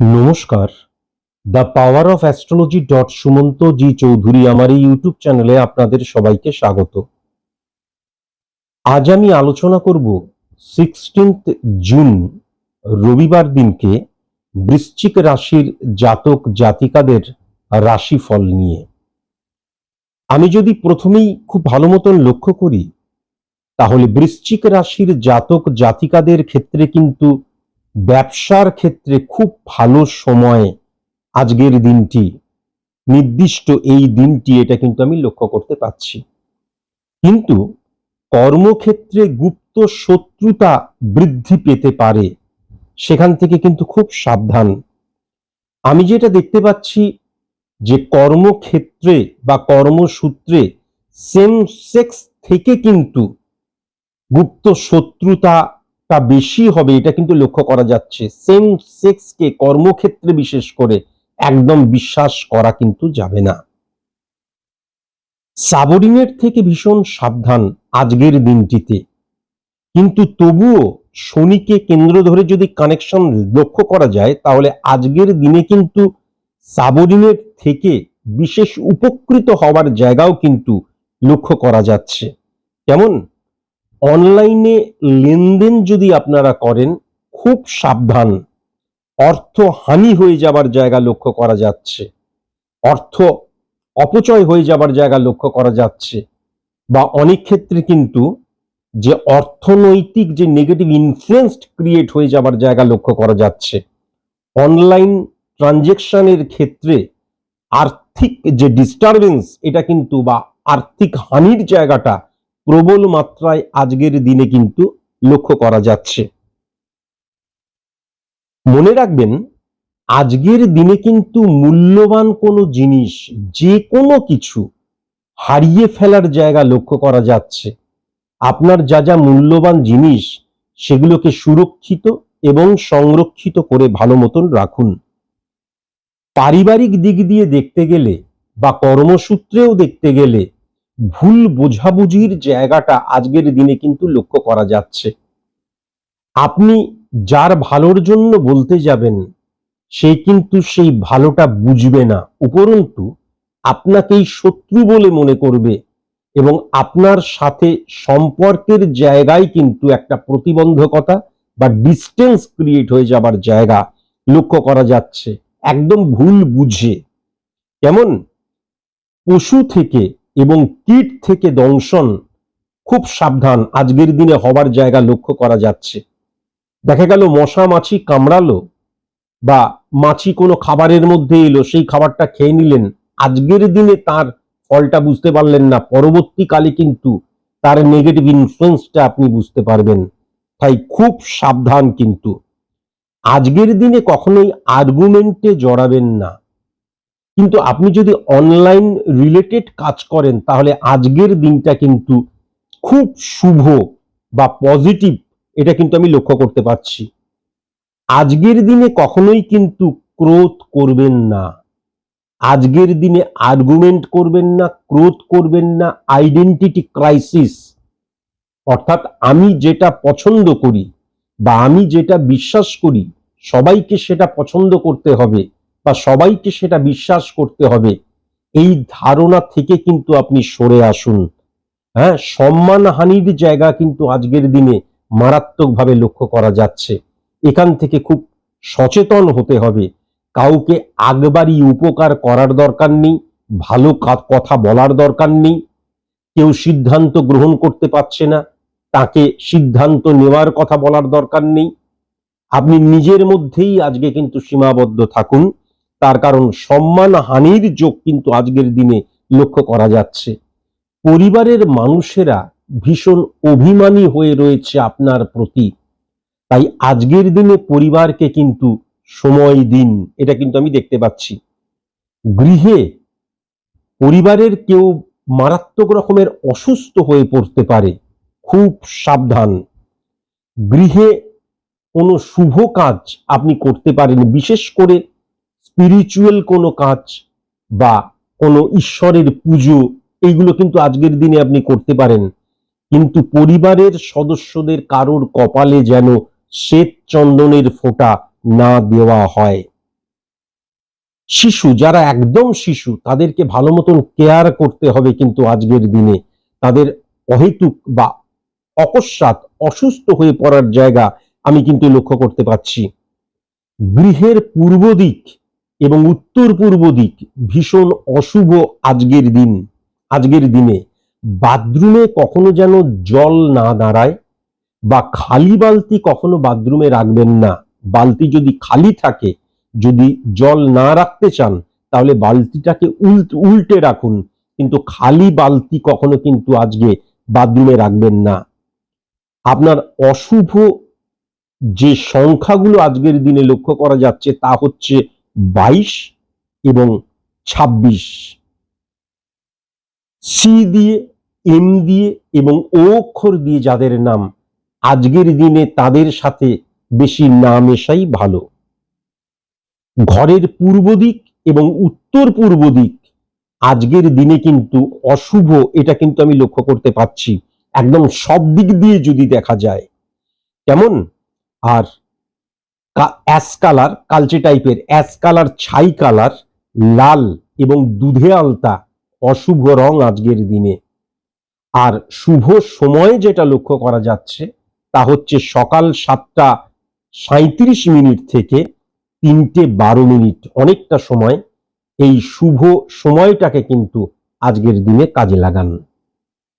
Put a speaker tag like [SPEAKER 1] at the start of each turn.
[SPEAKER 1] নমস্কার। The power of astrology dot Sumanta G Chowdhury আমার এই ইউটিউব চ্যানেলে আপনাদের সবাইকে স্বাগত। আজ আমি আলোচনা করব সিক্সটিন্থ জুন রবিবার দিনকে বৃশ্চিক রাশির জাতক জাতিকাদের রাশিফল নিয়ে। আমি যদি প্রথমেই খুব ভালো মতন লক্ষ্য করি, তাহলে বৃশ্চিক রাশির জাতক জাতিকাদের ক্ষেত্রে কিন্তু ব্যবসার ক্ষেত্রে খুব ভালো সময় আজকের দিনটি। নির্দিষ্ট এই দিনটি এটা কিন্তু আমি লক্ষ্য করতে পাচ্ছি কিন্তু কর্মক্ষেত্রে গুপ্ত শত্রুতা বৃদ্ধি পেতে পারে, সেখান থেকে কিন্তু খুব সাবধান। আমি যেটা দেখতে পাচ্ছি যে কর্মক্ষেত্রে বা কর্মসূত্রে সেম সেক্স থেকে কিন্তু গুপ্ত শত্রুতা টা বেশি হবে, এটা কিন্তু লক্ষ্য করা যাচ্ছে। সেম সেক্সকে কর্মক্ষেত্রে বিশেষ করে একদম বিশ্বাস করা কিন্তু যাবে না। সাবরিনের থেকে ভীষণ সাবধান আজকের দিনটিতে। কিন্তু তবুও শনিকে কেন্দ্র ধরে যদি কানেকশন লক্ষ্য করা যায়, তাহলে আজকের দিনে কিন্তু সাবরিনের থেকে বিশেষ উপকৃত হওয়ার জায়গাও কিন্তু লক্ষ্য করা যাচ্ছে। কেমন? অনলাইনে লেনদেন যদি আপনারা করেন, খুব সাবধান। অর্থ হানি হয়ে যাবার জায়গা লক্ষ্য করা যাচ্ছে। অর্থ অপচয় হয়ে যাবার জায়গা লক্ষ্য করা যাচ্ছে। বা অনেক ক্ষেত্রে কিন্তু যে অর্থনৈতিক, যে নেগেটিভ ইনফ্লুয়েন্স ক্রিয়েট হয়ে যাবার জায়গা লক্ষ্য করা যাচ্ছে। অনলাইন ট্রানজেকশনের ক্ষেত্রে আর্থিক যে ডিস্টারবেন্স এটা কিন্তু বা আর্থিক হানির জায়গাটা প্রবল মাত্রায় আজকের দিনে কিন্তু লক্ষ্য করা যাচ্ছে। মনে রাখবেন, আজকের দিনে কিন্তু মূল্যবান কোনো জিনিস, যে কোনো কিছু হারিয়ে ফেলার জায়গা লক্ষ্য করা যাচ্ছে। আপনার যা যা মূল্যবান জিনিস, সেগুলোকে সুরক্ষিত এবং সংরক্ষিত করে ভালো মতন রাখুন। পারিবারিক দিক দিয়ে দেখতে গেলে বা কর্মসূত্রেও দেখতে গেলে ভুল বোঝাবুঝির জায়গাটা আজকের দিনে কিন্তু লক্ষ্য করা যাচ্ছে। আপনি যার ভালোর জন্য বলতে যাবেন, সে কিন্তু সেই ভালোটা বুঝবে না। উপরন্তু, আপনাকেই শত্রু বলে মনে করবে এবং আপনার সাথে সম্পর্কের জায়গায় কিন্তু একটা প্রতিবন্ধকতা বা ডিস্টেন্স ক্রিয়েট হয়ে যাবার জায়গা লক্ষ্য করা যাচ্ছে। একদম ভুল বুঝে। কেমন? পশু থেকে এবং কীট থেকে দংশন খুব সাবধান। আজকের দিনে হবার জায়গা লক্ষ্য করা যাচ্ছে। দেখা গেল মশা মাছি কামড়ালো বা মাছি কোনো খাবারের মধ্যে এলো, সেই খাবারটা খেয়ে নিলেন। আজকের দিনে তার ফলটা বুঝতে পারলেন না। পরবর্তীকালে কিন্তু তার নেগেটিভ ইনফ্লুয়েন্সটা আপনি বুঝতে পারবেন। তাই খুব সাবধান কিন্তু। আজকের দিনে কখনোই আর্গুমেন্টে জড়াবেন না। কিন্তু আপনি যদি অনলাইন রিলেটেড কাজ করেন, তাহলে আজকের দিনটা কিন্তু খুব শুভ বা পজিটিভ এটা কিন্তু আমি লক্ষ্য করতে পারছি। আজকের দিনে কখনোই কিন্তু ক্রোধ করবেন না। আজকের দিনে আর্গুমেন্ট করবেন না, ক্রোধ করবেন না আইডেন্টিটি ক্রাইসিস অর্থাৎ আমি যেটা পছন্দ করি বা আমি যেটা বিশ্বাস করি, সবাইকে সেটা পছন্দ করতে হবে। বা সবাইকে সেটা বিশ্বাস করতে হবে। এই ধারণা থেকে কিন্তু আপনি সরে আসুন। হ্যাঁ সম্মানহানির জায়গা কিন্তু আজকের দিনে মারাত্মকভাবে লক্ষ্য করা যাচ্ছে। এখান থেকে খুব সচেতন হতে হবে। কাউকে আগবাড়ি উপকার করার দরকার নেই, ভালো কথা বলার দরকার নেই। কেউ সিদ্ধান্ত গ্রহণ করতে পারছে না, তাকে সিদ্ধান্ত নেওয়ার কথা বলার দরকার নেই। আপনি নিজের মধ্যেই আজকে কিন্তু সীমাবদ্ধ থাকুন। তার কারণ সম্মান হানির যোগ কিন্তু আজকের দিনে লক্ষ্য করা যাচ্ছে। পরিবারের মানুষেরা ভীষণ অভিমানী হয়ে রয়েছে আপনার প্রতি। তাই আজকের দিনে পরিবারকে কিন্তু সময় দিন, এটা কিন্তু আমি দেখতে পাচ্ছি। গৃহে পরিবারের কেউ মারাত্মক রকমের অসুস্থ হয়ে পড়তে পারে, খুব সাবধান। গৃহে কোনো শুভ কাজ আপনি করতে পারেন, বিশেষ করে স্পিরিচুয়াল কোনো কাজ বা কোনো ঈশ্বরের পুজো এইগুলো কিন্তু আজকের দিনে আপনি করতে পারেন। কিন্তু পরিবারের সদস্যদের কারোর কপালে যেন শ্বেত চন্দনের ফোঁটা না দেওয়া হয়। শিশু, যারা একদম শিশু, তাদেরকে ভালো মতন কেয়ার করতে হবে কিন্তু আজকের দিনে। তাদের অহেতুক বা অকস্মাৎ অসুস্থ হয়ে পড়ার জায়গা আমি কিন্তু লক্ষ্য করতে পাচ্ছি। গৃহের পূর্ব দিক এবং উত্তর পূর্ব দিক ভীষণ অশুভ আজকের দিন, আজকের দিনে। বাথরুমে কখনো যেন জল না দাঁড়ায় বা খালি বালতি কখনো বাথরুমে রাখবেন না। বালতি যদি খালি থাকে, যদি জল না রাখতে চান, তাহলে বালতিটাকে উল্ট, উল্টে রাখুন। কিন্তু খালি বালতি কখনো কিন্তু আজকে বাথরুমে রাখবেন না। আপনার অশুভ যে সংখ্যাগুলো আজকের দিনে লক্ষ্য করা যাচ্ছে তা হচ্ছে বাইশ এবং ছাব্বিশ। সি দিয়ে এম দিয়ে এবং ও অক্ষর দিয়ে যাদের নাম আজকের দিনে তাদের সাথে বেশি না মেশাই ভালো। ঘরের পূর্ব দিক এবং উত্তর পূর্ব দিক আজকের দিনে কিন্তু অশুভ, এটা কিন্তু আমি লক্ষ্য করতে পাচ্ছি একদম সব দিক দিয়ে যদি দেখা যায়, কেমন? আর অ্যাশ কালার, কালচে টাইপের, অ্যাশ কালার, ছাই কালার, লাল এবং দুধে আলতা, অশুভ রং আজকের দিনে। আর শুভ সময় যেটা লক্ষ্য করা যাচ্ছে, তা হচ্ছে সকাল সাতটা সাঁত্রিশ মিনিট থেকে তিনটে বারো মিনিট, অনেকটা সময়। এই শুভ সময়টাকে কিন্তু আজকের দিনে কাজে লাগান।